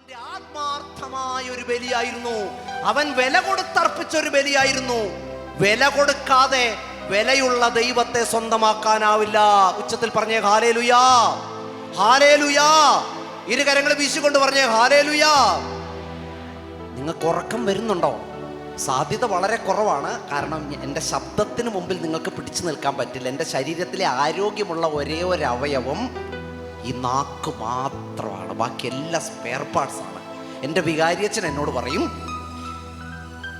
അവന്റെ ആത്മാർത്ഥമായ ഒരു ബലിയായിരുന്നു. അവൻ വില കൊടുത്തർപ്പിച്ച ഒരു ബലിയായിരുന്നു. വില കൊടുക്കാതെ വിലയുള്ള ദൈവത്തെ സ്വന്തമാക്കാനാവില്ല. ഉച്ചത്തിൽ പറഞ്ഞേ ഹാലേലുയാ ഹാലേലുയാ. ഇരു കരങ്ങൾ വീശിക്കൊണ്ട് പറഞ്ഞേ ഹാലേലുയാ. നിങ്ങൾക്ക് ഉറക്കം വരുന്നുണ്ടോ? സാധ്യത വളരെ കുറവാണ്. കാരണം എന്റെ ശബ്ദത്തിന് മുമ്പിൽ നിങ്ങൾക്ക് പിടിച്ചു നിൽക്കാൻ പറ്റില്ല. എന്റെ ശരീരത്തിലെ ആരോഗ്യമുള്ള ഒരേ ഒരു അവയവം ഈ നാക്ക് മാത്രമാണ്. ബാക്കി എല്ലാ സ്പെയർ പാർട്സാണ് എന്റെ വികാരിയച്ഛൻ എന്നോട് പറയും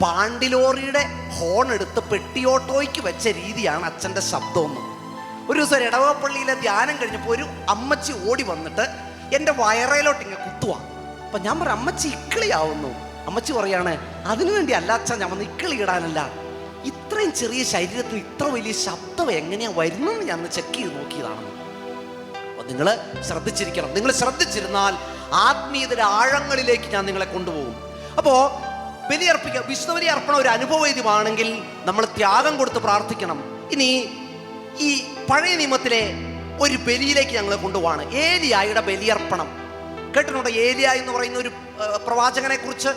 പാണ്ടിലോറിയുടെ ഹോൺ എടുത്ത് പെട്ടിയോട്ടോയ്ക്ക് വെച്ച രീതിയാണ് അച്ഛന്റെ ശബ്ദമെന്ന്. ഒരു ദിവസം ഇടവപ്പള്ളിയിലെ ധ്യാനം കഴിഞ്ഞപ്പോൾ ഒരു അമ്മച്ചി ഓടി വന്നിട്ട് എന്റെ വയറയിലോട്ട് ഇങ്ങനെ കുത്തുവാ. അപ്പം ഞാൻ പറയാം അമ്മച്ചി ഇക്കിളിയാവുന്നു. അമ്മച്ചി പറയാണ് അതിനു വേണ്ടി അല്ല അച്ഛൻ ഞാൻ വന്ന് ഇക്കിളി ഇടാനല്ല. ഇത്രയും ചെറിയ ശരീരത്തിൽ ഇത്ര വലിയ ശബ്ദം എങ്ങനെയാണ് വരുന്നതെന്ന് ഞാൻ ചെക്ക് ചെയ്ത് നോക്കിയതാണ് അപ്പൊ നിങ്ങൾ ശ്രദ്ധിച്ചിരിക്കണം. നിങ്ങൾ ശ്രദ്ധിച്ചിരുന്നാൽ ആത്മീയതയുടെ ആഴങ്ങളിലേക്ക് ഞാൻ നിങ്ങളെ കൊണ്ടുപോകും. അപ്പോൾ ബലിയർപ്പിക്കുക വിഷ്ണുവിനെ അർപ്പണം ഒരു അനുഭവവേദ്യമാണെങ്കിൽ നമ്മൾ ത്യാഗം കൊടുത്ത് പ്രാർത്ഥിക്കണം. ഇനി ഈ പഴയ നിയമത്തിലെ ഒരു ബലിയിലേക്ക് ഞങ്ങൾ കൊണ്ടുപോവാണ്. ഏലിയായുടെ ബലിയർപ്പണം. കേട്ടിട്ടുണ്ടോ? ഏലിയ എന്ന് പറയുന്ന ഒരു പ്രവാചകനെ കുറിച്ച്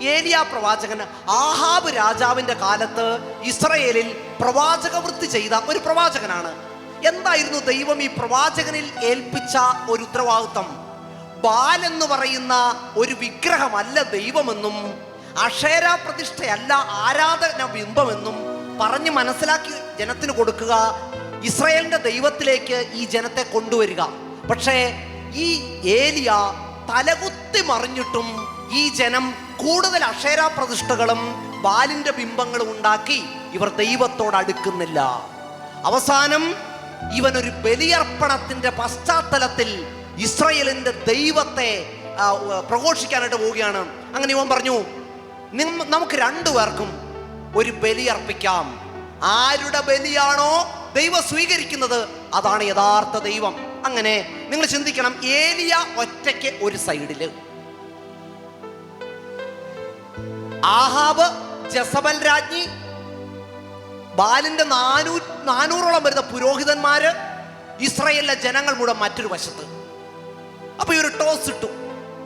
ഏലിയ പ്രവാചകൻ ആഹാബ് രാജാവിന്റെ കാലത്ത് ഇസ്രയേലിൽ പ്രവാചക വൃത്തി ചെയ്ത ഒരു പ്രവാചകനാണ്. എന്തായിരുന്നു ദൈവം ഈ പ്രവാചകനിൽ ഏൽപ്പിച്ച ഒരു ഉത്തരവാദിത്വം? ബാൽ എന്ന് പറയുന്ന ഒരു വിഗ്രഹമല്ല ദൈവമെന്നും അക്ഷേര പ്രതിഷ്ഠയല്ല ആരാധന ബിംബമെന്നും പറഞ്ഞ് മനസ്സിലാക്കി ജനത്തിന് കൊടുക്കുക ഇസ്രയേലിന്റെ ദൈവത്തിലേക്ക് ഈ ജനത്തെ കൊണ്ടുവരിക. പക്ഷേ ഈ ഏലിയ തലകുത്തി മറിഞ്ഞിട്ടും ഈ ജനം കൂടുതൽ അക്ഷേര പ്രതിഷ്ഠകളും ബാലിന്റെ ബിംബങ്ങളും ഉണ്ടാക്കി ഇവർ ദൈവത്തോട് അടുക്കുന്നില്ല. അവസാനം ഇവൻ ഒരു ബലിയർപ്പണത്തിന്റെ പശ്ചാത്തലത്തിൽ ഇസ്രയേലിന്റെ ദൈവത്തെ പ്രഘോഷിക്കാനായിട്ട് പോവുകയാണ്. അങ്ങനെ ഇവൻ പറഞ്ഞു നമുക്ക് രണ്ടു പേർക്കും ഒരു ബലി അർപ്പിക്കാം. ആരുടെ ബലിയാണോ ദൈവം സ്വീകരിക്കുന്നത് അതാണ് യഥാർത്ഥ ദൈവം. അങ്ങനെ നിങ്ങൾ ചിന്തിക്കണം ഏലിയ ഒറ്റയ്ക്ക് ഒരു സൈഡിൽ. ആഹാബ് ജസബൽ രാജ്ഞി ബാലിന്റെ നാനൂ നാനൂറോളം വരുന്ന പുരോഹിതന്മാര് ഇസ്രയേലിലെ ജനങ്ങൾ മുഴുവൻ മറ്റൊരു വശത്ത്. അപ്പോൾ ഈ ഒരു ടോസ് ഇട്ടു.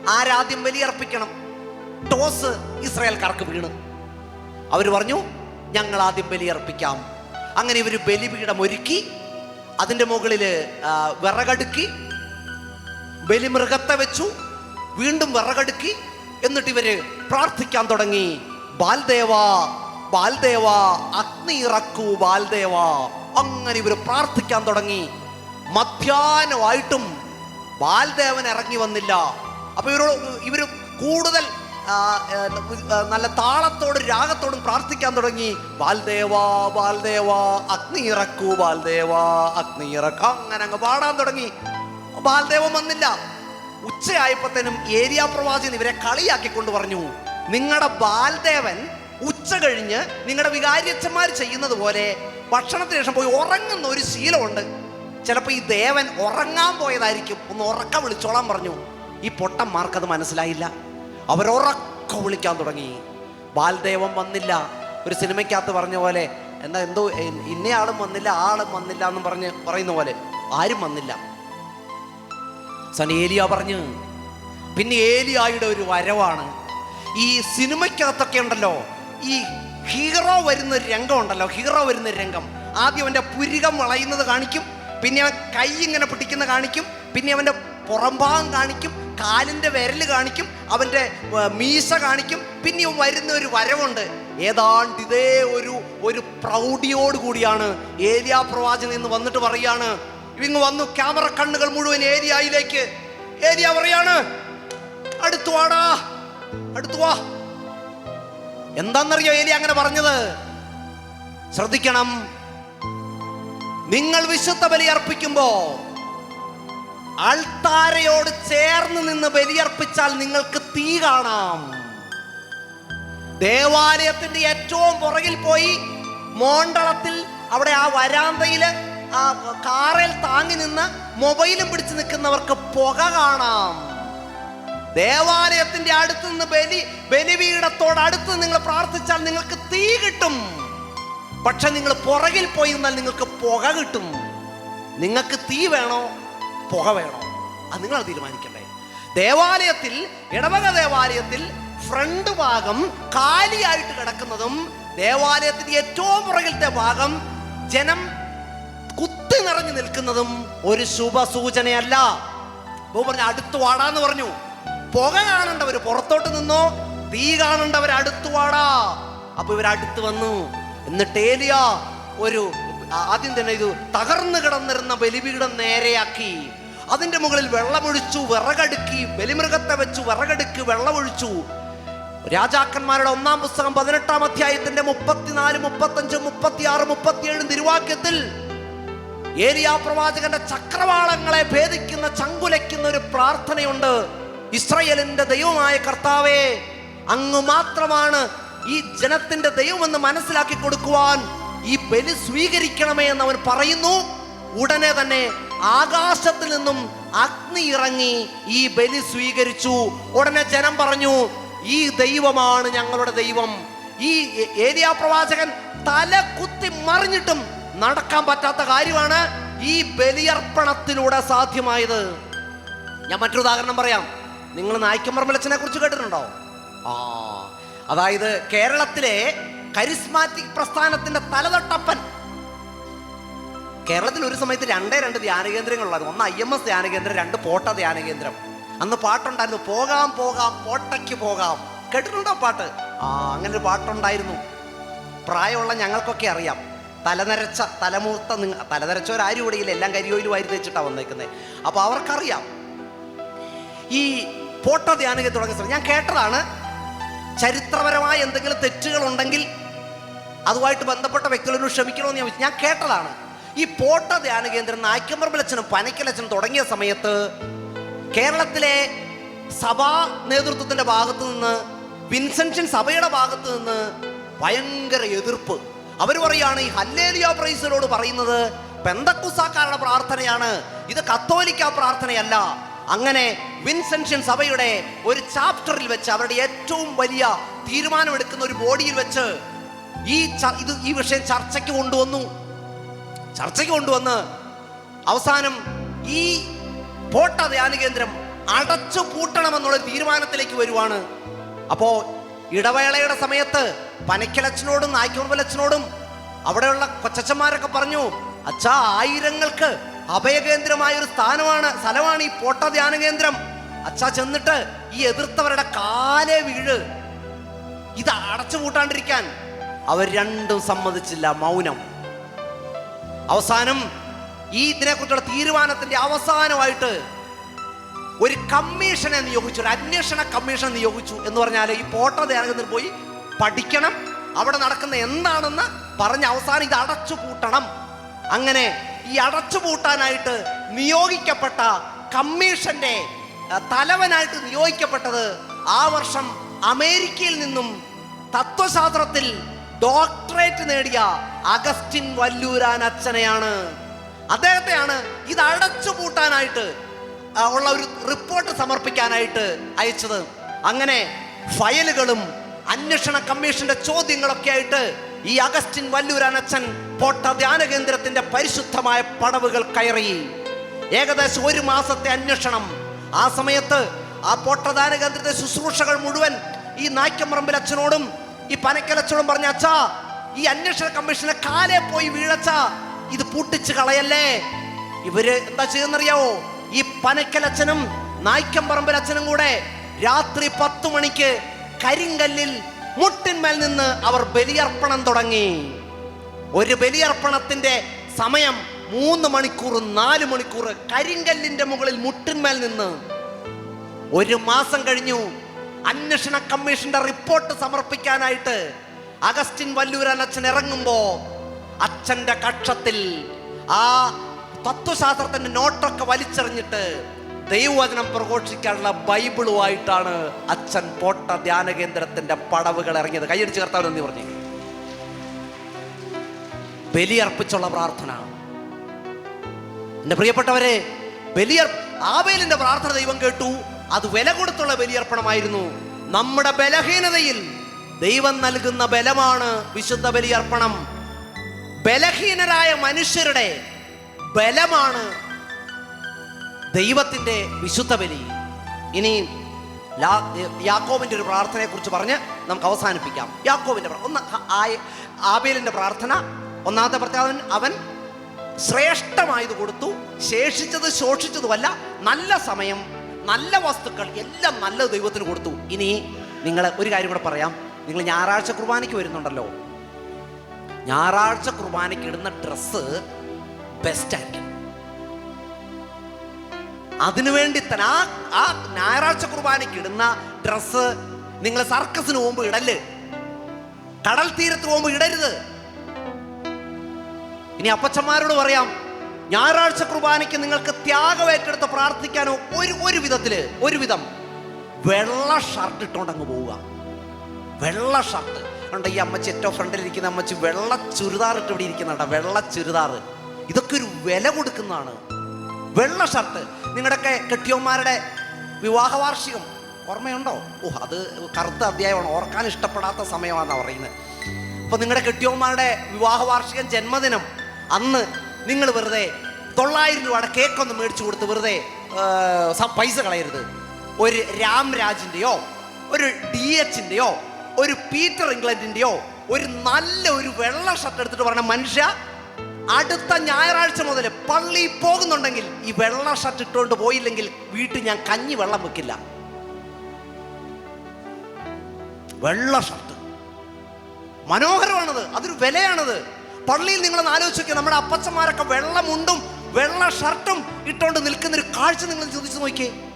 ആരാദ്യം ബലിയർപ്പിക്കണം? ടോസ് ഇസ്രായേൽക്കാർക്ക് വീണു. അവർ പറഞ്ഞു ഞങ്ങൾ ആദ്യം ബലിയർപ്പിക്കാം. അങ്ങനെ ഇവർ ബലിപീഠം ഒരുക്കി അതിന്റെ മുകളിൽ വിറകടുക്കി ബലിമൃഗത്തെ വെച്ചു വീണ്ടും വിറകടുക്കി എന്നിട്ട് ഇവർ പ്രാർത്ഥിക്കാൻ തുടങ്ങി. ബാൽദേവ ബാൽദേവ അഗ്നി ഇറക്കൂ ബാൽദേവ. അങ്ങനെ ഇവർ പ്രാർത്ഥിക്കാൻ തുടങ്ങി. മധ്യാഹ്നമായിട്ടും ബാൽദേവൻ ഇറങ്ങി വന്നില്ല. അപ്പൊ ഇവരോട് ഇവർ കൂടുതൽ നല്ല താളത്തോടും രാഗത്തോടും പ്രാർത്ഥിക്കാൻ തുടങ്ങി. ബാൽദേവ ബാൽദേവ അഗ്നി ഇറക്കൂ ബാൽദേവ അഗ്നി ഇറക്ക. അങ്ങനെ അങ്ങ് പാടാൻ തുടങ്ങി. ബാൽദേവൻ വന്നില്ല. ഉച്ചയായപ്പോഴത്തേനും ഏരിയ പ്രവാചകൻ ഇവരെ കളിയാക്കി കളിയാക്കിക്കൊണ്ട് പറഞ്ഞു നിങ്ങളുടെ ബാൽദേവൻ ഉച്ച കഴിഞ്ഞ് നിങ്ങളുടെ വികാരിയച്ഛന്മാർ ചെയ്യുന്നത് പോലെ ഭക്ഷണത്തിന് ശേഷം പോയി ഉറങ്ങുന്ന ഒരു ശീലമുണ്ട്. ചിലപ്പോൾ ഈ ദേവൻ ഉറങ്ങാൻ പോയതായിരിക്കും. ഒന്ന് ഉറക്കം വിളിച്ചോളാൻ പറഞ്ഞു. ഈ പൊട്ടന്മാർക്ക് അത് മനസ്സിലായില്ല. അവരുറക്കം വിളിക്കാൻ തുടങ്ങി. ബാൽദേവം വന്നില്ല. ഒരു സിനിമയ്ക്കകത്ത് പറഞ്ഞ പോലെ എന്താ എന്തോ ഇന്നയാളും വന്നില്ല ആളും വന്നില്ല എന്ന് പറഞ്ഞ് പറയുന്ന പോലെ ആരും വന്നില്ല. സനേലിയ പറഞ്ഞു. പിന്നെ ഏലിയായുടെ ഒരു വരവാണ്. ഈ സിനിമയ്ക്കകത്തൊക്കെ ഉണ്ടല്ലോ ഈ ഹീറോ വരുന്ന രംഗം ഉണ്ടല്ലോ ഹീറോ വരുന്ന രംഗം. ആദ്യം അവന്റെ പുരികം വളയുന്നത് കാണിക്കും പിന്നെ അവൻ കൈ ഇങ്ങനെ പിടിക്കുന്ന കാണിക്കും പിന്നെ അവന്റെ പുറംഭാഗം കാണിക്കും കാലിന്റെ വിരൽ കാണിക്കും അവന്റെ മീശ കാണിക്കും പിന്നെ വരുന്ന ഒരു വരവുണ്ട്. ഏതാണ്ട് ഇതേ ഒരു ഒരു പ്രൗഢിയോട് കൂടിയാണ് ഏരിയ പ്രവാചകൻ എന്ന് വന്നിട്ട് പറയാണ് ഇങ്ങ് വന്നു ക്യാമറ കണ്ണുകൾ മുഴുവൻ ഏരിയയിലേക്ക് ഏരിയ പറയാണ് അടുത്തു വാടാ അടുത്തു വാ. എന്താണെന്നറിയോ ഏലിയ അങ്ങനെ പറഞ്ഞത്? ശ്രദ്ധിക്കണം. നിങ്ങൾ വിശുദ്ധ ബലി അർപ്പിക്കുമ്പോ അൾത്താരയോട് ചേർന്ന് നിന്ന് ബലിയർപ്പിച്ചാൽ നിങ്ങൾക്ക് തീ കാണാം. ദേവാലയത്തിന്റെ ഏറ്റവും പുറകിൽ പോയി മോണ്ടളത്തിൽ അവിടെ ആ വരാന്തയിൽ ആ കാറിൽ താങ്ങി നിന്ന് മൊബൈലും പിടിച്ച് നിൽക്കുന്നവർക്ക് പുക കാണാം. ദേവാലയത്തിന്റെ അടുത്ത് നിന്ന് ബലി ബലിപീഠത്തോട് അടുത്ത് നിങ്ങൾ പ്രാർത്ഥിച്ചാൽ നിങ്ങൾക്ക് തീ കിട്ടും. പക്ഷെ നിങ്ങൾ പുറകിൽ പോയി നിന്നാൽ നിങ്ങൾക്ക് പുക കിട്ടും. നിങ്ങൾക്ക് തീ വേണോ? പുക വേണോ? അത് നിങ്ങൾ തീരുമാനിക്കണ്ടേ. ദേവാലയത്തിൽ ഇടവക ദേവാലയത്തിൽ ഫ്രണ്ട് ഭാഗം കാലിയായിട്ട് കിടക്കുന്നതും ദേവാലയത്തിന്റെ ഏറ്റവും പുറകിലത്തെ ഭാഗം ജനം കുത്തി നിറഞ്ഞു നിൽക്കുന്നതും ഒരു ശുഭ സൂചനയല്ല അടുത്ത് പറഞ്ഞു അടുത്തു വാടാന്ന് പറഞ്ഞു. പുക കാണണ്ടവർ പുറത്തോട്ട് നിന്നോ? തീ കാണണ്ടവർ അടുത്തു വാടാ. അപ്പൊ ഇവർ അടുത്ത് വന്നു. എന്നിട്ട് ഏലിയ ഒരു ആദ്യം തന്നെ ഇത് തകർന്നു കിടന്നിരുന്ന ബലിപീഠം നേരെയാക്കി. അതിന്റെ മുകളിൽ വെള്ളമൊഴിച്ചു വിറകടുക്കി ബലിമൃഗത്തെ വെച്ചു വിറകടുക്കി വെള്ളമൊഴിച്ചു. രാജാക്കന്മാരുടെ ഒന്നാം പുസ്തകം പതിനെട്ടാം അധ്യായത്തിന്റെ മുപ്പത്തിനാല് മുപ്പത്തഞ്ച് മുപ്പത്തിയാറ് മുപ്പത്തിയേഴ് തിരുവാക്യത്തിൽ ഏലിയ പ്രവാചകന്റെ ചക്രവാളങ്ങളെ ഭേദിക്കുന്ന ചങ്കുലയ്ക്കുന്ന ഒരു പ്രാർത്ഥനയുണ്ട്. ഇസ്രയേലിന്റെ ദൈവമായ കർത്താവേ അങ്ങ് മാത്രമാണ് ഈ ജനത്തിന്റെ ദൈവമെന്ന് മനസ്സിലാക്കി കൊടുക്കുവാൻ ഈ ബലി സ്വീകരിക്കണമേ എന്ന് അവൻ പറയുന്നു. ഉടനെ തന്നെ ആകാശത്തിൽ നിന്നും അഗ്നി ഇറങ്ങി ഈ ബലി സ്വീകരിച്ചു. ഉടനെ ജനം പറഞ്ഞു ഈ ദൈവമാണ് ഞങ്ങളുടെ ദൈവം. ഈ ഏരിയ പ്രവാചകൻ തല കുത്തി മറിഞ്ഞിട്ടും നടക്കാൻ പറ്റാത്ത കാര്യമാണ് ഈ ബലിയർപ്പണത്തിലൂടെ സാധ്യമായത്. ഞാൻ മറ്റൊരു ഉദാഹരണം പറയാം. നിങ്ങൾ നായ്ക്കമ്പറമ്പലച്ചനെ കുറിച്ച് കേട്ടിട്ടുണ്ടോ? ആ അതായത് കേരളത്തിലെ കരിസ്മാറ്റിക് പ്രസ്ഥാനത്തിന്റെ തലതൊട്ടപ്പൻ. കേരളത്തിൽ ഒരു സമയത്ത് രണ്ടേ രണ്ട് ധ്യാന കേന്ദ്രങ്ങളുള്ളായിരുന്നു ഒന്ന് ഐ എം എസ് ധ്യാന കേന്ദ്രം രണ്ട് പോട്ട ധ്യാന കേന്ദ്രം അന്ന് പാട്ടുണ്ടായിരുന്നു പോകാം പോകാം പോട്ടയ്ക്ക് പോകാം. കേട്ടിട്ടുണ്ടോ പാട്ട്? ആ അങ്ങനെ ഒരു പാട്ടുണ്ടായിരുന്നു. പ്രായമുള്ള ഞങ്ങൾക്കൊക്കെ അറിയാം. തലനരച്ച തലമൂർത്ത നിങ്ങ തലനരച്ചവരാരും ഇവിടെയില്ല എല്ലാം കരിയോയിലും വാരി വെച്ചിട്ടാണ് വന്നേക്കുന്നത് അപ്പോൾ അവർക്കറിയാം. ഈ പോട്ട ധ്യാന തുടങ്ങി സമയം ഞാൻ കേട്ടതാണ് ചരിത്രപരമായ എന്തെങ്കിലും തെറ്റുകൾ ഉണ്ടെങ്കിൽ അതുമായിട്ട് ബന്ധപ്പെട്ട വ്യക്തികളോട് ക്ഷമിക്കണമെന്ന് ഞാൻ ഞാൻ കേട്ടതാണ്. ഈ പോട്ട ധ്യാന കേന്ദ്രം നായ്ക്കമ്പറമ്പലച്ചനും പനക്കലച്ചനും തുടങ്ങിയ സമയത്ത് കേരളത്തിലെ സഭാ നേതൃത്വത്തിന്റെ ഭാഗത്ത് നിന്ന് വിൻസെൻഷൻ സഭയുടെ ഭാഗത്ത് നിന്ന് ഭയങ്കര എതിർപ്പ്. അവർ പറയാണ് ഈ ഹല്ലേലിയ പ്രൈസിനോട് പറയുന്നത് പെന്തക്കുസാക്കാരുടെ പ്രാർത്ഥനയാണ്. ഇത് കത്തോലിക്ക പ്രാർത്ഥനയല്ല. അങ്ങനെ വിൻസെൻഷൻ സഭയുടെ ഒരു ചാപ്റ്ററിൽ വെച്ച് അവരുടെ ഏറ്റവും വലിയ തീരുമാനമെടുക്കുന്ന ഒരു ബോഡിയിൽ വെച്ച് ഈ ഇത് ഈ വിഷയം ചർച്ചയ്ക്ക് കൊണ്ടുവന്നു. ചർച്ചയ്ക്ക് കൊണ്ടുവന്ന് അവസാനം ഈ പോട്ട ധ്യാന കേന്ദ്രം അടച്ചു പൂട്ടണമെന്നുള്ള തീരുമാനത്തിലേക്ക് വരുവാണ്. അപ്പോ ഇടവേളയുടെ സമയത്ത് പനക്കിളച്ചനോടും നായ്ക്കുമ്പലച്ചനോടും അവിടെയുള്ള കൊച്ചച്ചന്മാരൊക്കെ പറഞ്ഞു അച്ഛാ ആയിരങ്ങൾക്ക് അഭയകേന്ദ്രമായ ഒരു സ്ഥാനമാണ് സ്ഥലമാണ് ഈ പോട്ട ധ്യാന കേന്ദ്രം. അച്ഛാ ചെന്നിട്ട് ഈ എതിർത്തവരുടെ കാലേ വീഴ്. ഇത് അടച്ചു പൂട്ടാണ്ടിരിക്കാൻ അവർ രണ്ടും സമ്മതിച്ചില്ല മൗനം. അവസാനം ഈ ഇതിനെക്കുറിച്ചുള്ള തീരുമാനത്തിന്റെ അവസാനമായിട്ട് ഒരു കമ്മീഷനെ നിയോഗിച്ചു ഒരു അന്വേഷണ കമ്മീഷൻ നിയോഗിച്ചു എന്ന് പറഞ്ഞാൽ ഈ പോട്ട ധ്യാനത്തിൽ പോയി പഠിക്കണം. അവിടെ നടക്കുന്ന എന്താണെന്ന് പറഞ്ഞ് അവസാനം ഇത് അടച്ചു കൂട്ടണം അങ്ങനെ ഈ അടച്ചുപൂട്ടാനായിട്ട് നിയോഗിക്കപ്പെട്ട കമ്മീഷന്റെ തലവനായിട്ട് നിയോഗിക്കപ്പെട്ടത് ആ വർഷം അമേരിക്കയിൽ നിന്നും തത്വശാസ്ത്രത്തിൽ ഡോക്ടറേറ്റ് നേടിയ അഗസ്റ്റിൻ വല്ലൂരാൻ അച്ഛനെയാണ്. അദ്ദേഹത്തെയാണ് ഇത് അടച്ചുപൂട്ടാനായിട്ട് ഉള്ള ഒരു റിപ്പോർട്ട് സമർപ്പിക്കാനായിട്ട് അയച്ചത്. അങ്ങനെ ഫയലുകളും അന്വേഷണ കമ്മീഷന്റെ ചോദ്യങ്ങളൊക്കെ ആയിട്ട് ഈ അഗസ്റ്റിൻ വല്ലൂർ അച്ഛൻ പോട്ട ധ്യാന കേന്ദ്രത്തിന്റെ പരിശുദ്ധമായ പടവുകൾ കയറി. ഏകദേശം ഒരു മാസത്തെ അന്വേഷണം. ആ സമയത്ത് ആ പോട്ടദാന കേന്ദ്രത്തെ ശുശ്രൂഷകൾ മുഴുവൻ ഈ നായ്ക്കമ്പറമ്പിൽ അച്ഛനോടും ഈ പനക്കലച്ചനോടും പറഞ്ഞ അച്ഛാ ഈ അന്വേഷണ കമ്മീഷനെ കാലേ പോയി വീഴച്ച ഇത് പൂട്ടിച്ച് കളയല്ലേ? ഇവർ എന്താ ചെയ്യുന്നറിയാവോ? ഈ പനക്കലച്ഛനും നായ്ക്കമ്പറമ്പിൽ അച്ഛനും കൂടെ രാത്രി പത്തു മണിക്ക് കരിങ്കല്ലിൽ മുട്ടിന്മേൽ നിന്ന് അവർ ബലിയർപ്പണം തുടങ്ങി. ഒരു ബലിയർപ്പണത്തിന്റെ സമയം മൂന്ന് മണിക്കൂർ നാല് മണിക്കൂർ കരിങ്കല്ലിന്റെ മുകളിൽ മുട്ടിന്മേൽ നിന്ന്. ഒരു മാസം കഴിഞ്ഞു. അന്വേഷണ കമ്മീഷന്റെ റിപ്പോർട്ട് സമർപ്പിക്കാനായിട്ട് അഗസ്റ്റിൻ വല്ലൂരൻ അച്ഛൻ ഇറങ്ങുമ്പോ അച്ഛന്റെ കക്ഷത്തിൽ ആ തത്വശാസ്ത്രത്തിന്റെ നോട്ടൊക്കെ വലിച്ചെറിഞ്ഞിട്ട് ദൈവവചനം പ്രഘോഷിക്കാനുള്ള ബൈബിളുമായിട്ടാണ് അച്ഛൻ പോട്ട ധ്യാന കേന്ദ്രത്തിന്റെ പടവുകൾ ഇറങ്ങിയത്. കൈയടിച്ച് കർത്താവ് നന്ദി പറഞ്ഞു. ബലിയർപ്പിച്ചുള്ള പ്രാർത്ഥന. എന്റെ പ്രിയപ്പെട്ടവരെ ബലിയർ ആവേലിന്റെ പ്രാർത്ഥന ദൈവം കേട്ടു. അത് വില കൊടുത്തുള്ള ബലിയർപ്പണമായിരുന്നു. നമ്മുടെ ബലഹീനതയിൽ ദൈവം നൽകുന്ന ബലമാണ് വിശുദ്ധ ബലിയർപ്പണം. ബലഹീനരായ മനുഷ്യരുടെ ബലമാണ് ദൈവത്തിന്റെ വിശുദ്ധ ബലി. ഇനി യാക്കോവിന്റെ ഒരു പ്രാർത്ഥനയെ കുറിച്ച് പറഞ്ഞ് നമുക്ക് അവസാനിപ്പിക്കാം. യാക്കോവിന്റെ ഒന്ന് ആബേലിന്റെ പ്രാർത്ഥന ഒന്നാമത്തെ പ്രത്യേകത അവൻ ശ്രേഷ്ഠമായത് കൊടുത്തു ശേഷിച്ചത് ശോഷിച്ചതുമല്ല നല്ല സമയം നല്ല വസ്തുക്കൾ എല്ലാം നല്ല ദൈവത്തിന് കൊടുത്തു. ഇനി നിങ്ങൾ ഒരു കാര്യം കൂടെ പറയാം. നിങ്ങൾ ഞായറാഴ്ച കുർബാനയ്ക്ക് വരുന്നുണ്ടല്ലോ. ഞായറാഴ്ച കുർബാനയ്ക്ക് ഇടുന്ന ഡ്രസ്സ് ബെസ്റ്റ് ആയിരിക്കും അതിനുവേണ്ടി തന്നെ ആ ആ ഞായറാഴ്ച കുർബാനയ്ക്ക് ഇടുന്ന ഡ്രസ്സ് നിങ്ങൾ സർക്കസിന് പോകുമ്പോൾ ഇടൽ. കടൽ തീരത്ത് പോകുമ്പോൾ ഇടരുത്. ഇനി അപ്പച്ചന്മാരോട് പറയാം ഞായറാഴ്ച കുർബാനയ്ക്ക് നിങ്ങൾക്ക് ത്യാഗം ഏറ്റെടുത്ത് പ്രാർത്ഥിക്കാനോ ഒരു ഒരു വിധത്തിൽ ഒരു വിധം വെള്ള ഷർട്ട് ഇട്ടോണ്ട് അങ്ങ് പോവുക. വെള്ള ഷർട്ട് ഉണ്ട് ഈ അമ്മച്ചി ഏറ്റവും ഫ്രണ്ടിൽ ഇരിക്കുന്ന അമ്മച്ചി വെള്ള ചുരിദാർ ഇട്ട് ഇവിടെ ഇരിക്കുന്നുണ്ട്. വെള്ള ചുരിദാർ. ഇതൊക്കെ ഒരു വില കൊടുക്കുന്നതാണ്. വെള്ള ഷർട്ട് നിങ്ങളുടെയൊക്കെ കെട്ടിയോന്മാരുടെ വിവാഹ വാർഷികം ഓർമ്മയുണ്ടോ? ഓ അത് കറുത്ത അധ്യായമാണ്. ഓർക്കാൻ ഇഷ്ടപ്പെടാത്ത സമയമാണെന്നാണ് പറയുന്നത്. അപ്പോൾ നിങ്ങളുടെ കെട്ടിയോന്മാരുടെ വിവാഹ വാർഷികം ജന്മദിനം അന്ന് നിങ്ങൾ വെറുതെ തൊള്ളായിരം രൂപയുടെ കേക്കൊന്ന് മേടിച്ചു കൊടുത്ത് വെറുതെ പൈസ കളയരുത്. ഒരു രാംരാജിന്റെയോ ഒരു ഡി എച്ചിന്റെയോ ഒരു പീറ്റർ ഇംഗ്ലണ്ടിന്റെയോ ഒരു നല്ല ഒരു വെള്ള ഷർട്ട് എടുത്തിട്ട് പറഞ്ഞ മനുഷ്യ അടുത്ത ഞായറാഴ്ച മുതൽ പള്ളി പോകുന്നുണ്ടെങ്കിൽ ഈ വെള്ള ഷർട്ട് ഇട്ടുകൊണ്ട് പോയില്ലെങ്കിൽ വീട്ടിൽ ഞാൻ കഞ്ഞി വെള്ളം വെക്കില്ല. വെള്ള ഷർട്ട്. മനോഹരമാണത് അതൊരു വിലയാണത്. പള്ളിയിൽ നിങ്ങൾ ആലോചിക്കുക നമ്മുടെ അപ്പച്ചന്മാരൊക്കെ വെള്ളമുണ്ടും വെള്ള ഷർട്ടും ഇട്ടുകൊണ്ട് നിൽക്കുന്നൊരു കാഴ്ച നിങ്ങൾ ചോദിച്ചു നോക്കിയേ.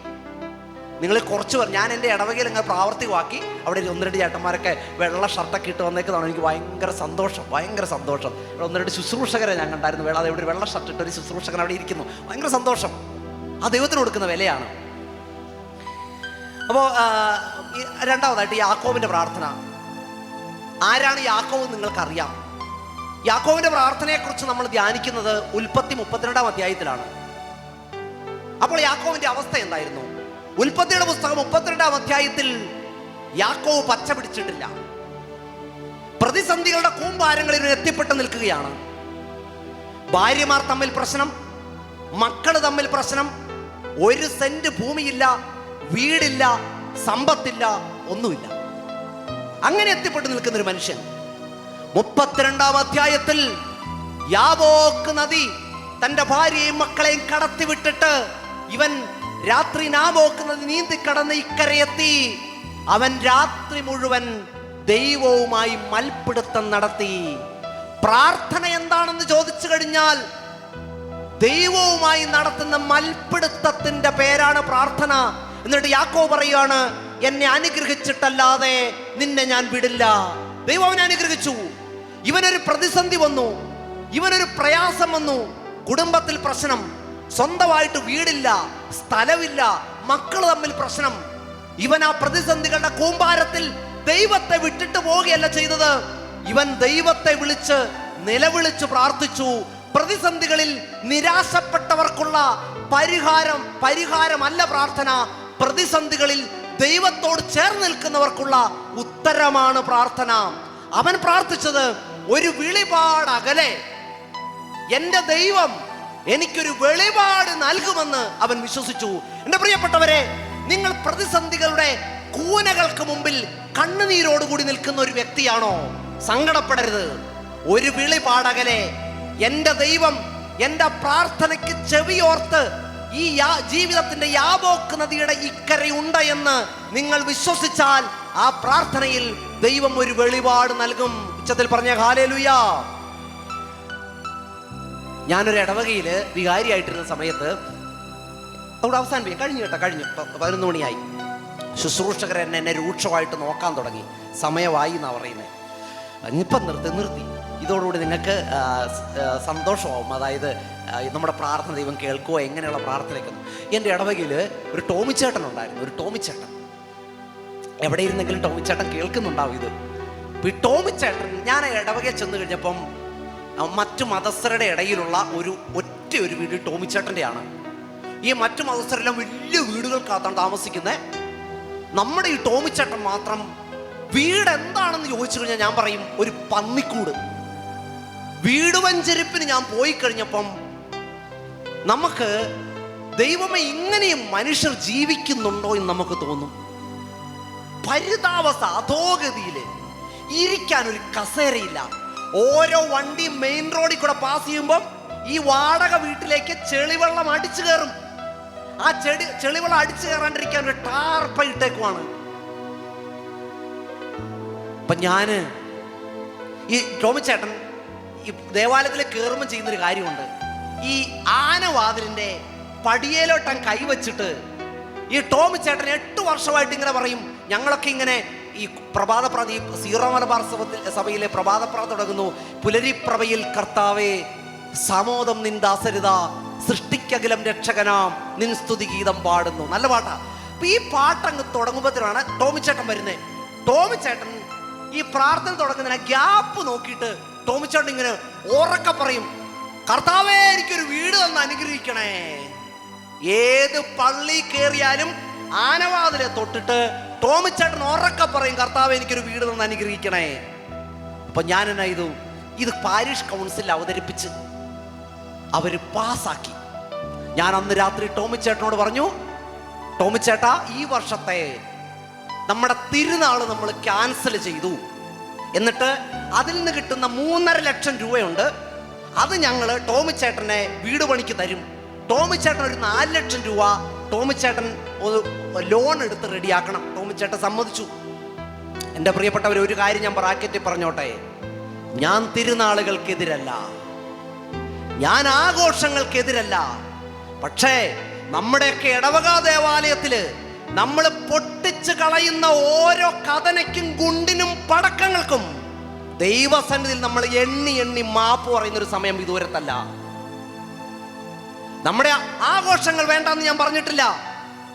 നിങ്ങൾ കുറച്ച് പേർ ഞാൻ എന്റെ ഇടവകയിൽ അങ്ങ് പ്രാവർത്തികമാക്കി അവിടെ ഒന്ന് രണ്ട് ചേട്ടന്മാരൊക്കെ വെള്ള ഷർട്ടൊക്കെ ഇട്ട് വന്നേക്കുന്നതാണ്. എനിക്ക് ഭയങ്കര സന്തോഷം ഭയങ്കര സന്തോഷം. ഇവിടെ ഒന്ന് രണ്ട് ശുശ്രൂഷകരെ ഞാൻ കണ്ടായിരുന്നു. വേള ഇവിടെ ഒരു വെള്ള ഷർട്ട് ഇട്ട് ഒരു ശുശ്രൂഷകൻ അവിടെ ഇരിക്കുന്നു. ഭയങ്കര സന്തോഷം. ആ ദൈവത്തിന് കൊടുക്കുന്ന വിലയാണ്. അപ്പോൾ രണ്ടാമതായിട്ട് യാക്കോവിന്റെ പ്രാർത്ഥന. ആരാണ് യാക്കോവ് നിങ്ങൾക്കറിയാം. യാക്കോവിന്റെ പ്രാർത്ഥനയെക്കുറിച്ച് നമ്മൾ ധ്യാനിക്കുന്നത് ഉൽപ്പത്തി മുപ്പത്തിരണ്ടാം അധ്യായത്തിലാണ്. അപ്പോൾ യാക്കോവിന്റെ അവസ്ഥ എന്തായിരുന്നു? ഉൽപ്പത്തിയുടെ പുസ്തകം മുപ്പത്തിരണ്ടാം അധ്യായത്തിൽ യാക്കോവ് പച്ച പിടിച്ചിട്ടില്ല. പ്രതിസന്ധികളുടെ കൂമ്പാരങ്ങളിൽ എത്തിപ്പെട്ട് നിൽക്കുകയാണ്. ഭാര്യമാർ തമ്മിൽ പ്രശ്നം മക്കൾ തമ്മിൽ പ്രശ്നം ഒരു സെന്റ് ഭൂമിയില്ല വീടില്ല സമ്പത്തില്ല ഒന്നുമില്ല. അങ്ങനെ എത്തിപ്പെട്ട് നിൽക്കുന്ന ഒരു മനുഷ്യൻ. മുപ്പത്തിരണ്ടാം അധ്യായത്തിൽ യാവോക്ക് നദി തന്റെ ഭാര്യയും മക്കളെയും കടത്തിവിട്ടിട്ട് ഇവൻ രാത്രി നാബോക്ക് നീന്തി കടന്ന് ഇക്കരയെത്തി. അവൻ രാത്രി മുഴുവൻ ദൈവവുമായി മൽപിടുത്തം നടത്തി. പ്രാർത്ഥന എന്താണെന്ന് ചോദിച്ചു കഴിഞ്ഞാൽ ദൈവവുമായി നടത്തുന്ന മൽപിടുത്തത്തിന്റെ പേരാണ് പ്രാർത്ഥന. എന്നിട്ട് യാക്കോ പറയുകയാണ് എന്നെ അനുഗ്രഹിച്ചിട്ടല്ലാതെ നിന്നെ ഞാൻ വിടില്ല. ദൈവം അവനെ അനുഗ്രഹിച്ചു. ഇവനൊരു പ്രതിസന്ധി വന്നു. ഇവനൊരു പ്രയാസം വന്നു. കുടുംബത്തിൽ പ്രശ്നം. സ്വന്തമായിട്ട് വീടില്ല. സ്ഥലമില്ല മക്കൾ തമ്മിൽ പ്രശ്നം. ഇവൻ ആ പ്രതിസന്ധികളുടെ കൂമ്പാരത്തിൽ ദൈവത്തെ വിട്ടിട്ട് പോവുകയല്ല ചെയ്തത്. ഇവൻ ദൈവത്തെ വിളിച്ച് നിലവിളിച്ച് പ്രാർത്ഥിച്ചു. പ്രതിസന്ധികളിൽ നിരാശപ്പെട്ടവർക്കുള്ള പരിഹാരം പരിഹാരമല്ല പ്രാർത്ഥന. പ്രതിസന്ധികളിൽ ദൈവത്തോട് ചേർന്ന് നിൽക്കുന്നവർക്കുള്ള ഉത്തരമാണ് പ്രാർത്ഥന. അവൻ പ്രാർത്ഥിച്ചത് ഒരു വിളിപാടകലെ എന്റെ ദൈവം എനിക്കൊരു വെളിപാട് നൽകുമെന്ന് അവൻ വിശ്വസിച്ചു. എന്റെ പ്രിയപ്പെട്ടവരെ നിങ്ങൾ പ്രതിസന്ധികളുടെ കൂനകൾക്ക് മുമ്പിൽ കണ്ണുനീരോടുകൂടി നിൽക്കുന്ന ഒരു വ്യക്തിയാണോ? സങ്കടപ്പെടരുത്. ഒരു വിളിപാടകലെ എന്റെ ദൈവം എന്റെ പ്രാർത്ഥനയ്ക്ക് ചെവിയോർത്ത് ഈ ജീവിതത്തിന്റെ യാബോക്ക് നദിയുടെ ഇക്കരയുണ്ട് എന്ന് നിങ്ങൾ വിശ്വസിച്ചാൽ ആ പ്രാർത്ഥനയിൽ ദൈവം ഒരു വെളിപാട് നൽകും. ഉച്ചത്തിൽ പറഞ്ഞ ഹാലേലുയാ. ഞാനൊരു ഇടവകയിൽ വികാരിയായിട്ടിരുന്ന സമയത്ത് അവിടെ അവസാനിപ്പിക്കും. കഴിഞ്ഞു കേട്ടോ കഴിഞ്ഞു. പതിനൊന്ന് മണിയായി. ശുശ്രൂഷകർ എന്നെ എന്നെ രൂക്ഷമായിട്ട് നോക്കാൻ തുടങ്ങി. സമയമായി എന്നാണ് പറയുന്നത് ഇനിയിപ്പം നിർത്തി നിർത്തി. ഇതോടുകൂടി നിങ്ങൾക്ക് സന്തോഷമാവും. അതായത് നമ്മുടെ പ്രാർത്ഥന ദൈവം കേൾക്കുമോ എങ്ങനെയുള്ള പ്രാർത്ഥനയ്ക്കുന്നു എന്റെ ഇടവകയിൽ ഒരു ടോമിച്ചേട്ടൻ ഉണ്ടായിരുന്നു ഒരു ടോമിച്ചേട്ടൻ. എവിടെ ഇരുന്നെങ്കിലും ടോമിച്ചേട്ടൻ കേൾക്കുന്നുണ്ടാവും ഇത്. ഈ ടോമിച്ചേട്ടൻ ഞാൻ ഇടവകയിൽ ചെന്ന് കഴിഞ്ഞപ്പം മറ്റു മതസ്ഥരുടെ ഇടയിലുള്ള ഒരു ഒറ്റ ഒരു വീട് ടോമിച്ചേട്ടന്റെയാണ്. ഈ മറ്റു മതസ്ഥരെല്ലാം വലിയ വീടുകൾക്കകത്താണ് താമസിക്കുന്നത് നമ്മുടെ ഈ ടോമിച്ചേട്ടൻ മാത്രം വീട് എന്താണെന്ന് ചോദിച്ചു കഴിഞ്ഞാൽ ഞാൻ പറയും ഒരു പന്നിക്കൂട്. വീട് വഞ്ചരിപ്പിന് ഞാൻ പോയി കഴിഞ്ഞപ്പം നമുക്ക് ദൈവമേ ഇങ്ങനെയും മനുഷ്യർ ജീവിക്കുന്നുണ്ടോ എന്ന് നമുക്ക് തോന്നും. പരിതാവസ്ഥ അധോഗതിയിൽ ഇരിക്കാൻ ഒരു കസേരയില്ല. ഓരോ വണ്ടി മെയിൻ റോഡിൽ കൂടെ പാസ് ചെയ്യുമ്പം ഈ വാടക വീട്ടിലേക്ക് ചെളിവെള്ളം അടിച്ചു കയറും. ആ ചെടി ചെളിവെള്ളം അടിച്ചു കയറാണ്ടിരിക്കാൻ ഒരു ടാർപ്പ ഇട്ടേക്കുവാണ്. അപ്പൊ ഞാൻ ഈ ടോമിച്ചേട്ടൻ ഈ ദേവാലയത്തിൽ കയറുമ്പോൾ ചെയ്യുന്നൊരു കാര്യമുണ്ട്. ഈ ആനവാതിലിന്റെ പടിയേലോട്ടം കൈവച്ചിട്ട് ഈ ടോമിച്ചേട്ടൻ എട്ട് വർഷമായിട്ട് ഇങ്ങനെ പറയും ഞങ്ങളൊക്കെ ഇങ്ങനെ ഈ പ്രഭാത പ്രാതി സീറോ മലബാർ സഭയിലെ പ്രഭാത പ്രാ തുടങ്ങുന്നു. പുലരിപ്രഭയിൽ കർത്താവേ സമോദം നിന്ദാസരിത ദാസരിത സൃഷ്ടിക്കകിലം രക്ഷകനാം നിൻ സ്തുതി ഗീതം പാടുന്നു. നല്ല പാട്ടാ. അപ്പൊ ഈ പാട്ടങ്ങ് തുടങ്ങുമ്പോഴത്തേനാണ് ടോമിച്ചേട്ടൻ വരുന്നത് ടോമിച്ചേട്ടൻ ഈ പ്രാർത്ഥന തുടങ്ങുന്നതിന് ഗ്യാപ്പ് നോക്കിയിട്ട് ടോമിച്ചേട്ടൻ ഇങ്ങനെ ഓറൊക്കെ പറയും കർത്താവേ എനിക്കൊരു വീട് തന്ന് അനുഗ്രഹിക്കണേ. ഏത് പള്ളി കയറിയാലും ആനവാതിലെ തൊട്ടിട്ട് ടോമിച്ചേട്ടൻ ഉറക്കെ പറയും കർത്താവ് എനിക്കൊരു വീട് തന്ന് അനുഗ്രഹിക്കണേ. അപ്പൊ ഞാൻ എന്നാ ചെയ്തു? ഇത് പാരിഷ് കൗൺസിൽ അവതരിപ്പിച്ച് അവർ പാസ്സാക്കി. ഞാൻ അന്ന് രാത്രി ടോമിച്ചേട്ടനോട് പറഞ്ഞു ടോമിച്ചേട്ടാ ഈ വർഷത്തെ നമ്മുടെ തിരുനാൾ നമ്മൾ ക്യാൻസൽ ചെയ്തു. എന്നിട്ട് അതിൽ നിന്ന് കിട്ടുന്ന മൂന്നര ലക്ഷം രൂപയുണ്ട്. അത് ഞങ്ങൾ ടോമിച്ചേട്ടനെ വീട് പണിക്ക് തരും. ടോമിച്ചേട്ടൻ ഒരു നാല് ലക്ഷം രൂപ ടോമിച്ചേട്ടൻ ഒരു ലോൺ എടുത്ത് റെഡിയാക്കണം. ടോമിച്ചേട്ടൻ സമ്മതിച്ചു. എന്റെ പ്രിയപ്പെട്ടവർ ഒരു കാര്യം ഞാൻ ബ്രാക്കറ്റിൽ പറഞ്ഞോട്ടെ. ഞാൻ തിരുനാളുകൾക്കെതിരല്ല. ഞാൻ ആഘോഷങ്ങൾക്കെതിരല്ല. പക്ഷേ നമ്മുടെയൊക്കെ ഇടവക ദേവാലയത്തിൽ നമ്മൾ പൊട്ടിച്ച് കളയുന്ന ഓരോ കഥനയ്ക്കും ഗുണ്ടിനും പടക്കങ്ങൾക്കും ദൈവസന്നിധിയിൽ നമ്മൾ എണ്ണി എണ്ണി മാപ്പ് പറയുന്ന ഒരു സമയം ഇതുവരത്തല്ല നമ്മുടെ ആഘോഷങ്ങൾ വേണ്ടെന്ന് ഞാൻ പറഞ്ഞിട്ടില്ല.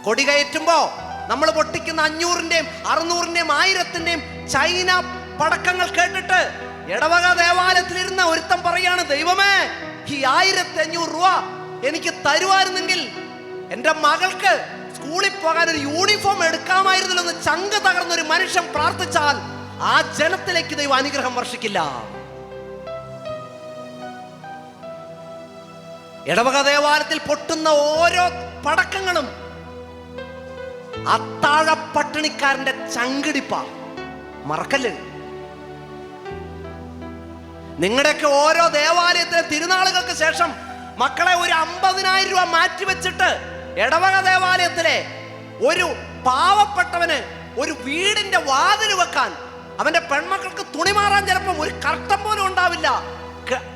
കൊടി കയറ്റുമ്പോ നമ്മൾ പൊട്ടിക്കുന്ന അഞ്ഞൂറിന്റെയും അറുന്നൂറിന്റെയും ആയിരത്തിന്റെയും ചൈന പടക്കങ്ങൾ കേട്ടിട്ട് ഇടവക ദേവാലയത്തിലിരുന്ന ഒരുത്തം പറയാണ് ദൈവമേ ഈ ആയിരത്തി അഞ്ഞൂറ് രൂപ എനിക്ക് തരുമായിരുന്നെങ്കിൽ എന്റെ മകൾക്ക് സ്കൂളിൽ പോകാൻ ഒരു യൂണിഫോം എടുക്കാമായിരുന്നല്ലോ എന്ന് ചങ്ക് തകർന്ന ഒരു മനുഷ്യൻ പ്രാർത്ഥിച്ചാൽ ആ ജനത്തിലേക്ക് ദൈവം അനുഗ്രഹം വർഷിക്കില്ല. ഇടവക ദേവാലയത്തിൽ പൊട്ടുന്ന ഓരോ പടക്കങ്ങളും അത്താഴ പട്ടിണിക്കാരന്റെ ചങ്കിടിപ്പ. മറക്കല്ലേ? നിങ്ങളുടെയൊക്കെ ഓരോ ദേവാലയത്തിലെ തിരുനാളുകൾക്ക് ശേഷം മക്കളെ ഒരു അമ്പതിനായിരം രൂപ മാറ്റി വെച്ചിട്ട് ഇടവക ദേവാലയത്തിലെ ഒരു പാവപ്പെട്ടവന് ഒരു വീടിന്റെ വാതിൽ വെക്കാൻ അവന്റെ പെൺമക്കൾക്ക് തുണി മാറാൻ ചിലപ്പം ഒരു കർത്തം പോലും ഉണ്ടാവില്ല.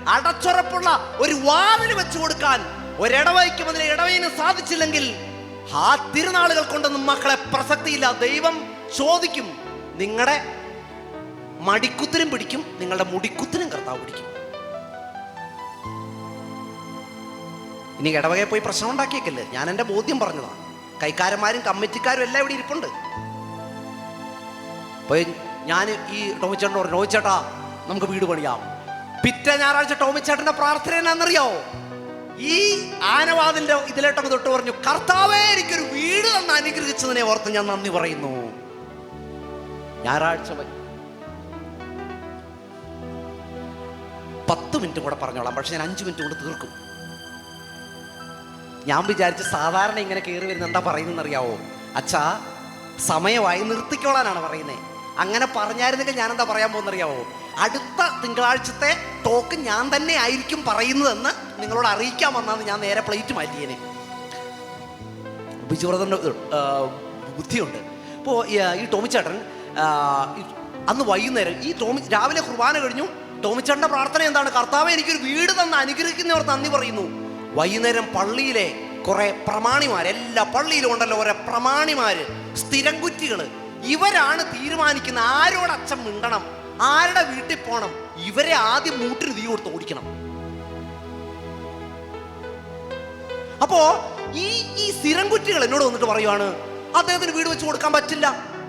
അടച്ചുറപ്പുള്ള ഒരു വാതിൽ വെച്ചു കൊടുക്കാൻ ഒരിടവയ്ക്ക് മുതൽ ഇടവയിന് സാധിച്ചില്ലെങ്കിൽ ആ തിരുനാളുകൾ കൊണ്ടൊന്നും മക്കളെ പ്രസക്തിയില്ല. ദൈവം ചോദിക്കും നിങ്ങളുടെ മടിക്കുത്തിനും പിടിക്കും നിങ്ങളുടെ മുടിക്കുത്തിനും കർത്താവ് പിടിക്കും. ഇനി ഇടവകയെ പോയി പ്രശ്നം ഉണ്ടാക്കിയേക്കല്ലേ? ഞാൻ എന്റെ ബോധ്യം പറഞ്ഞതാണ് കൈക്കാരന്മാരും കമ്മിറ്റിക്കാരും എല്ലാം ഇവിടെ ഇരിപ്പുണ്ട്. അപ്പൊ ഞാൻ ഈ ടോമിച്ചേട്ടനോട് ടോമിച്ചേട്ടാ നമുക്ക് വീട് പണിയാം. പിറ്റേ ഞായറാഴ്ച ടോമിച്ചേട്ടന്റെ പ്രാർത്ഥന എന്നാണെന്നറിയോ? ഈ ആനവാതിന്റെ ഇതിലേട്ടങ്ങ് തൊട്ട് പറഞ്ഞു കർത്താവേ എനിക്കൊരു വീട് തന്ന് അനുഗ്രഹിച്ചതിനെ ഓർത്ത് ഞാൻ നന്ദി പറയുന്നു. ഞായറാഴ്ച പത്ത് മിനിറ്റ് കൂടെ പറഞ്ഞോളാം പക്ഷെ ഞാൻ അഞ്ച് മിനിറ്റ് കൊണ്ട് തീർക്കും. ഞാൻ വിചാരിച്ച് സാധാരണ ഇങ്ങനെ കയറി വരുന്ന എന്താ പറയുന്നതെന്ന് അറിയാവോ അച്ഛാ സമയമായി നിർത്തിക്കോളാനാണ് പറയുന്നത് അങ്ങനെ പറഞ്ഞായിരുന്നെങ്കിൽ ഞാൻ എന്താ പറയാൻ പോകുന്നറിയാവോ അടുത്ത തിങ്കളാഴ്ചത്തെ ടോക്ക് ഞാൻ തന്നെ ആയിരിക്കും പറയുന്നതെന്ന് നിങ്ങളോട് അറിയിക്കാൻ വന്നാന്ന് ഞാൻ നേരെ പ്ലേറ്റ് മാറ്റിയേനെ ബിജുവ്രതന്റെ ബുദ്ധിയുണ്ട്. അപ്പോൾ ഈ ടോമിച്ചേട്ടൻ അന്ന് വൈകുന്നേരം ഈ ടോമി രാവിലെ കുർബാന കഴിഞ്ഞു. ടോമിച്ചേട്ടന്റെ പ്രാർത്ഥന എന്താണ്? കർത്താവ് എനിക്കൊരു വീട് തന്ന് അനുഗ്രഹിക്കുന്നവർ നന്ദി പറയുന്നു. വൈകുന്നേരം പള്ളിയിലെ കുറെ പ്രമാണിമാർ എല്ലാ പള്ളിയിലും ഉണ്ടല്ലോ കുറെ പ്രമാണിമാര് സ്ഥിരം കുറ്റികൾ ഇവരാണ് തീരുമാനിക്കുന്ന ആരോട് അച്ഛൻ മിണ്ടണം. ആരുടെ വീട്ടിൽ പോണം? ഇവരെ ആദ്യം മൂട്ടിന് തീ കൊടുത്ത് ഓടിക്കണം. അപ്പോ ഈ ഈ സ്ഥിരം കുറ്റികൾ എന്നോട് വന്നിട്ട് പറയുവാണ് അദ്ദേഹത്തിന് വീട് വെച്ച് കൊടുക്കാൻ പറ്റില്ല.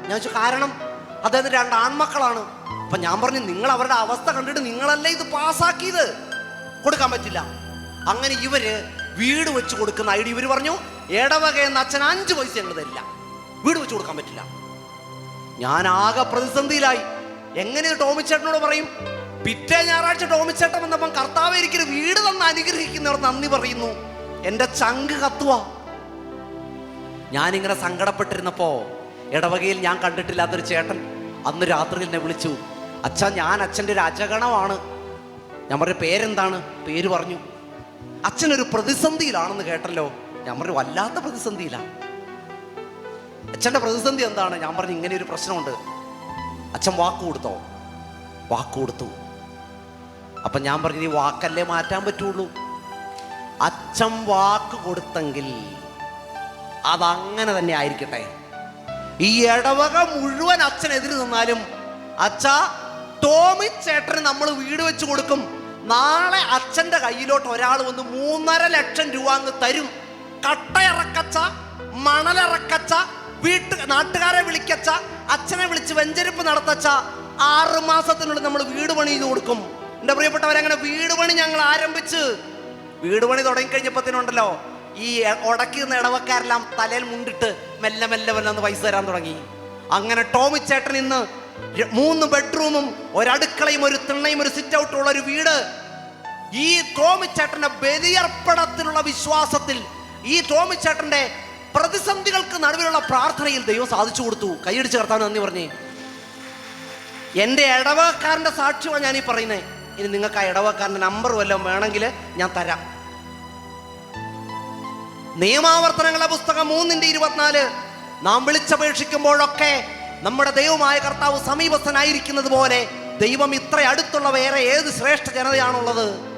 ഞാൻ വെച്ചു കാരണം? അദ്ദേഹത്തിന് രണ്ട് ആൺമക്കളാണ്. അപ്പൊ ഞാൻ പറഞ്ഞു നിങ്ങൾ അവരുടെ അവസ്ഥ കണ്ടിട്ട് നിങ്ങളല്ലേ ഇത് പാസ്സാക്കിയത് കൊടുക്കാൻ പറ്റില്ല. അങ്ങനെ ഇവർ വീട് വെച്ച് കൊടുക്കുന്ന ഐ ഡി ഇവർ പറഞ്ഞു ഇടവക എന്ന അച്ഛൻ അഞ്ച് പൈസ ഞങ്ങൾ തരില്ല. വീട് വെച്ച് കൊടുക്കാൻ പറ്റില്ല. ഞാൻ ആകെ പ്രതിസന്ധിയിലായി. എങ്ങനെ ടോമിച്ചേട്ടനോട് പറയും? പിറ്റേ ഞായറാഴ്ച ടോമിച്ചേട്ടൻ വന്നപ്പം കർത്താവ് എനിക്ക് വീട് തന്ന് അനുഗ്രഹിക്കുന്നവർ നന്ദി പറയുന്നു. എന്റെ ചങ്ക് കത്തുക. ഞാനിങ്ങനെ സങ്കടപ്പെട്ടിരുന്നപ്പോ ഇടവകയിൽ ഞാൻ കണ്ടിട്ടില്ലാത്തൊരു ചേട്ടൻ അന്ന് രാത്രിയിൽ എന്നെ വിളിച്ചു. അച്ഛാ ഞാൻ അച്ഛന്റെ ഒരു അജഗണമാണ്. ഞാൻ പറഞ്ഞു പേരെന്താണ്? പേര് പറഞ്ഞു അച്ഛനൊരു പ്രതിസന്ധിയിലാണെന്ന് കേട്ടല്ലോ. ഞാൻ പറഞ്ഞു വല്ലാത്ത പ്രതിസന്ധിയിലാണ് അച്ഛന്റെ പ്രതിസന്ധി എന്താണ്? ഞാൻ പറഞ്ഞു ഇങ്ങനെ ഒരു പ്രശ്നമുണ്ട്. അച്ഛൻ വാക്ക് കൊടുത്തോ? വാക്ക് കൊടുത്തു. അപ്പം ഞാൻ പറഞ്ഞു ഈ വാക്കല്ലേ മാറ്റാൻ പറ്റുള്ളൂ? അച്ഛൻ വാക്ക് കൊടുത്തെങ്കിൽ അതങ്ങനെ തന്നെ ആയിരിക്കട്ടെ. ഈ ഇടവക മുഴുവൻ അച്ഛനെതിര് നിന്നാലും അച്ഛ ടോമി ചേട്ടന് നമ്മൾ വീട് വെച്ച് കൊടുക്കും. നാളെ അച്ഛന്റെ കയ്യിലോട്ട് ഒരാൾ വന്ന് മൂന്നര ലക്ഷം രൂപ അങ്ങ് തരും. കട്ടയിറക്കച്ച മണലിറക്കച്ച വീട്ട് നാട്ടുകാരെ വിളിക്കച്ച അച്ഛനെ വിളിച്ച് വെഞ്ചരിപ്പ് നടത്തച്ച ആറ് മാസത്തിനുള്ളിൽ നമ്മൾ വീട് പണി ചെയ്ത് കൊടുക്കും. എന്റെ പ്രിയപ്പെട്ടവരങ്ങനെ വീട് പണി ഞങ്ങൾ ആരംഭിച്ച് വീട് പണി തുടങ്ങിക്കഴിഞ്ഞപ്പത്തിനുണ്ടല്ലോ ഈ ഉടക്കി നിന്ന് ഇടവക്കാരെല്ലാം തലയിൽ മുണ്ടിട്ട് മെല്ലെ മെല്ലെ വല്ലന്ന് പൈസ തരാൻ തുടങ്ങി. അങ്ങനെ ടോമി ചേട്ടൻ ഇന്ന് മൂന്ന് ബെഡ്റൂമും ഒരടുക്കളയും ഒരു തിണ്ണയും ഒരു സിറ്റ് ഔട്ടും ഉള്ള ഒരു വീട്. ഈ ടോമി ചേട്ടന്റെ ബലിയർപ്പണത്തിലുള്ള വിശ്വാസത്തിൽ ഈ ടോമി ചേട്ടന്റെ പ്രതിസന്ധികൾക്ക് നടുവിലുള്ള പ്രാർത്ഥനയിൽ ദൈവം സാധിച്ചു കൊടുത്തു. കൈയടിച്ച് കർത്താവ് നന്ദി പറഞ്ഞേ. എന്റെ ഇടവക്കാരന്റെ സാക്ഷ്യമാണ് ഞാൻ ഈ പറയുന്നത് ഇനി നിങ്ങൾക്ക് ആ ഇടവക്കാരന്റെ നമ്പർ വല്ലതും വേണമെങ്കിൽ ഞാൻ തരാം. നിയമാവർത്തനങ്ങളുടെ പുസ്തകം മൂന്നിന്റെ ഇരുപത്തിനാല്. നാം വിളിച്ചപേക്ഷിക്കുമ്പോഴൊക്കെ നമ്മുടെ ദൈവമായ കർത്താവ് സമീപസ്ഥനായിരിക്കുന്നത് പോലെ ദൈവം ഇത്ര അടുത്തുള്ള വേറെ ഏത് ശ്രേഷ്ഠ ജനതയാണുള്ളത്?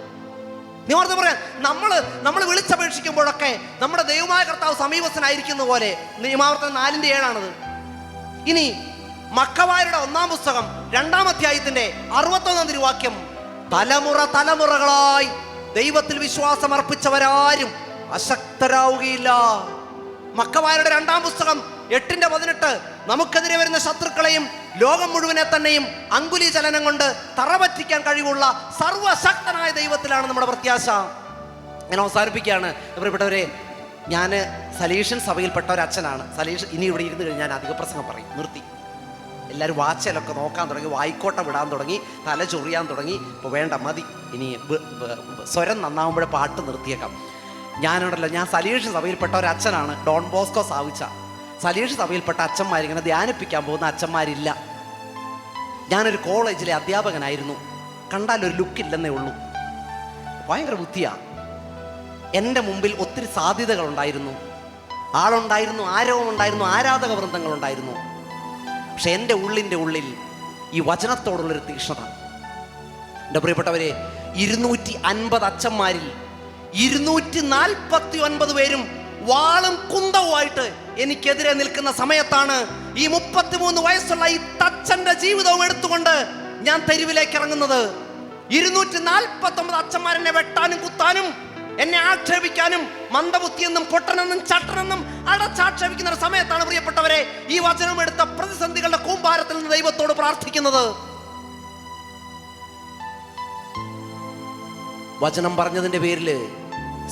നീ ഓർത്ത് പറയാം? നമ്മൾ നമ്മൾ വിളിച്ചപേക്ഷിക്കുമ്പോഴൊക്കെ നമ്മുടെ ദൈവമായ കർത്താവ് സമീപസ്ഥനായിരിക്കുന്ന പോലെ നിയമാവർത്തനം നാലിന്റെ ഏഴാണത്. ഇനി മക്കവാരുടെ ഒന്നാം പുസ്തകം രണ്ടാം അധ്യായത്തിന്റെ അറുപത്തൊന്നാം തിരുവാക്യം. തലമുറ തലമുറകളായി ദൈവത്തിൽ വിശ്വാസം അർപ്പിച്ചവരാരും അശക്തരാവുകയില്ല. മക്കവാരുടെ രണ്ടാം പുസ്തകം എട്ടിന്റെ പതിനെട്ട് നമുക്കെതിരെ വരുന്ന ശത്രുക്കളെയും ലോകം മുഴുവനെ തന്നെയും അങ്കുലി ചലനം കൊണ്ട് തറപറ്റിക്കാൻ കഴിവുള്ള സർവശക്തനായ ദൈവത്തിലാണ് നമ്മുടെ പ്രത്യാശ. ഞാൻ അവസാനിപ്പിക്കുകയാണ്. പ്രിയപ്പെട്ടവരെ ഞാൻ സലീഷൻ സഭയിൽപ്പെട്ട ഒരു അച്ഛനാണ്. സലീഷൻ ഇനി ഇവിടെ ഇരുന്ന് കഴിഞ്ഞാൽ ഞാൻ അധിക പ്രസംഗം പറയും. നിർത്തി. എല്ലാവരും വാച്ചലൊക്കെ നോക്കാൻ തുടങ്ങി വായിക്കോട്ട വിടാൻ തുടങ്ങി തല ചൊറിയാൻ തുടങ്ങി. ഇപ്പോൾ വേണ്ട മതി. ഇനി സ്വരം നന്നാവുമ്പോഴേ പാട്ട് നിർത്തിയേക്കാം. ഞാനുണ്ടല്ലോ ഞാൻ സലീഷ് സഭയിൽപ്പെട്ട ഒരു അച്ഛനാണ്. ഡോൺ ബോസ്കോ സാവിച്ച. സലീഷ് സഭയിൽപ്പെട്ട അച്ഛന്മാരിങ്ങനെ ധ്യാനിപ്പിക്കാൻ പോകുന്ന അച്ഛന്മാരില്ല. ഞാനൊരു കോളേജിലെ അധ്യാപകനായിരുന്നു. കണ്ടാൽ ഒരു ലുക്കില്ലെന്നേ ഉള്ളൂ. ഭയങ്കര ബുദ്ധിയാണ് എന്റെ മുമ്പിൽ ഒത്തിരി സാധ്യതകളുണ്ടായിരുന്നു. ആളുണ്ടായിരുന്നു ആരവമുണ്ടായിരുന്നു ആരാധക വൃന്ദങ്ങളുണ്ടായിരുന്നു. പക്ഷെ എന്റെ ഉള്ളിന്റെ ഉള്ളിൽ ഈ വചനത്തോടുള്ളൊരു തീക്ഷ്ണത. എന്റെ പ്രിയപ്പെട്ടവരെ ഇരുന്നൂറ്റി അൻപത് അച്ഛന്മാരിൽ ഇരുന്നൂറ്റി നാൽപ്പത്തി ഒൻപത് പേരും വാളും കുന്തവുമായിട്ട് എനിക്കെതിരെ നിൽക്കുന്ന സമയത്താണ് ഈ മുപ്പത്തിമൂന്ന് വയസ്സുള്ള ഈ തച്ചന്റെ ജീവിതവും എടുത്തുകൊണ്ട് ഞാൻ തെരുവിലേക്ക് ഇറങ്ങുന്നത്. ഇരുന്നൂറ്റി നാൽപ്പത്തി ഒമ്പത് അച്ഛന്മാരെന്നെ വെട്ടാനും കുത്താനും എന്നെ ആക്ഷേപിക്കാനും മന്ദബുദ്ധിയെന്നും പൊട്ടനെന്നും ചട്ടനെന്നും അടച്ചാക്ഷേപിക്കുന്ന ഒരു സമയത്താണ് പ്രിയപ്പെട്ടവരെ ഈ വചനം എടുത്ത പ്രതിസന്ധികളുടെ കൂമ്പാരത്തിൽ നിന്ന് ദൈവത്തോട് പ്രാർത്ഥിക്കുന്നത്. വചനം പറഞ്ഞതിന്റെ പേരിൽ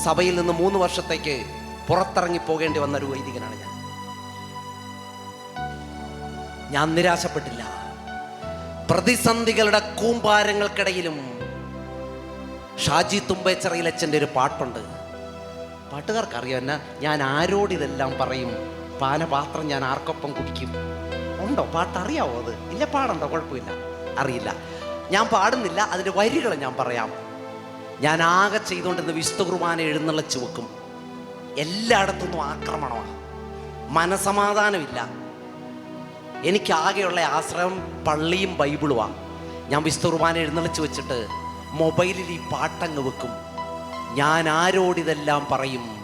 സഭയിൽ നിന്ന് മൂന്ന് വർഷത്തേക്ക് പുറത്തിറങ്ങി പോകേണ്ടി വന്ന ഒരു വൈദികനാണ് ഞാൻ. ഞാൻ നിരാശപ്പെട്ടില്ല. പ്രതിസന്ധികളുടെ കൂമ്പാരങ്ങൾക്കിടയിലും ഷാജി തുമ്പേച്ചറയിലച്ഛന്റെ ഒരു പാട്ടുണ്ട്. പാട്ടുകാർക്ക് അറിയാം എന്നാ ഞാൻ ആരോട് ഇതെല്ലാം പറയും? പാനപാത്രം ഞാൻ ആർക്കൊപ്പം കുടിക്കും? ഉണ്ടോ? പാട്ട് അറിയാവോ അത്? ഇല്ല പാടുണ്ടോ കുഴപ്പമില്ല. അറിയില്ല. ഞാൻ പാടുന്നില്ല അതിന്റെ വരികൾ ഞാൻ പറയാം. ഞാൻ ആകെ ചെയ്തുകൊണ്ടിരുന്ന വിശുദ്ധ കുർബാന എഴുന്നള്ളിച്ച് വെക്കും. എല്ലായിടത്തുനിന്നും ആക്രമണമാണ്. മനസമാധാനമില്ല. എനിക്ക് ആകെയുള്ള ആശ്രയം പള്ളിയും ബൈബിളുമാണ് ഞാൻ വിശുദ്ധ എഴുന്നള്ളിച്ച് വെച്ചിട്ട് മൊബൈലിൽ ഈ പാട്ടങ്ങ് വെക്കും. ഞാൻ ആരോടിതെല്ലാം പറയും?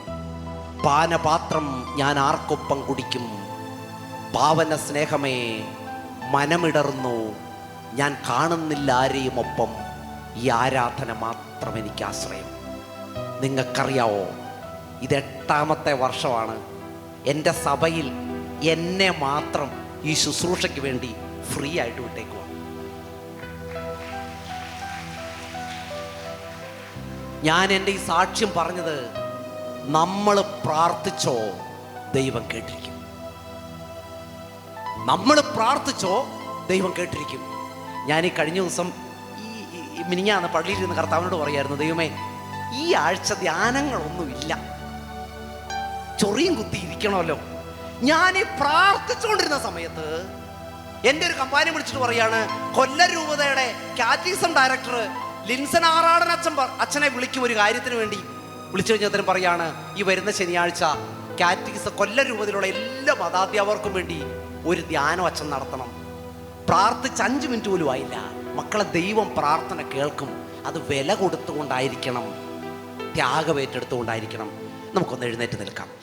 പാനപാത്രം ഞാൻ ആർക്കൊപ്പം കുടിക്കും? പാവന സ്നേഹമേ മനമിടർന്നു. ഞാൻ കാണുന്നില്ല ആരെയും ഒപ്പം ഈ ആരാധന മാത്രം എനിക്ക് ആശ്രയം നിങ്ങൾക്കറിയാവോ ഇത് എട്ടാമത്തെ വർഷമാണ്. എന്റെ സഭയിൽ എന്നെ മാത്രം ഈ ശുശ്രൂഷയ്ക്ക് വേണ്ടി ഫ്രീ ആയിട്ട് വിട്ടേക്കുക ഞാൻ എന്റെ ഈ സാക്ഷ്യം പറഞ്ഞത് നമ്മൾ പ്രാർത്ഥിച്ചോ ദൈവം കേട്ടിരിക്കും. നമ്മൾ പ്രാർത്ഥിച്ചോ ദൈവം കേട്ടിരിക്കും. ഞാൻ ഈ കഴിഞ്ഞ ദിവസം ഈ മിനിഞ്ഞാന്ന് പള്ളിയിൽ നിന്ന് കർത്താവിനോട് പറയായിരുന്നു ദൈവമേ ഈ ആഴ്ച ധ്യാനങ്ങളൊന്നുമില്ല. ചൊറിയും കുത്തി ഇരിക്കണമല്ലോ. ഞാൻ പ്രാർത്ഥിച്ചുകൊണ്ടിരുന്ന സമയത്ത് എന്റെ ഒരു കമ്പാനി വിളിച്ചിട്ട് പറയാണ് കൊല്ല രൂപതയുടെ കാറ്റീസം ഡയറക്ടർ ലിൻസൺ ആറാടൻ അച്ഛൻ അച്ഛനെ വിളിക്കും ഒരു കാര്യത്തിന് വേണ്ടി. വിളിച്ചു കഴിഞ്ഞാൽ പറയാണ് ഈ വരുന്ന ശനിയാഴ്ച കാറ്റീസ കൊല്ല രൂപതയിലുള്ള എല്ലാ മതാധ്യാപകർക്കും വേണ്ടി ഒരു ധ്യാനം അച്ഛൻ നടത്തണം. പ്രാർത്ഥിച്ച് അഞ്ച് മിനിറ്റ് പോലും ആയില്ല. മക്കളെ ദൈവം പ്രാർത്ഥന കേൾക്കും. അത് വില കൊടുത്തുകൊണ്ടായിരിക്കണം. ത്യാഗമേറ്റെടുത്തുകൊണ്ടായിരിക്കണം നമുക്കൊന്ന് എഴുന്നേറ്റ് നിൽക്കാം.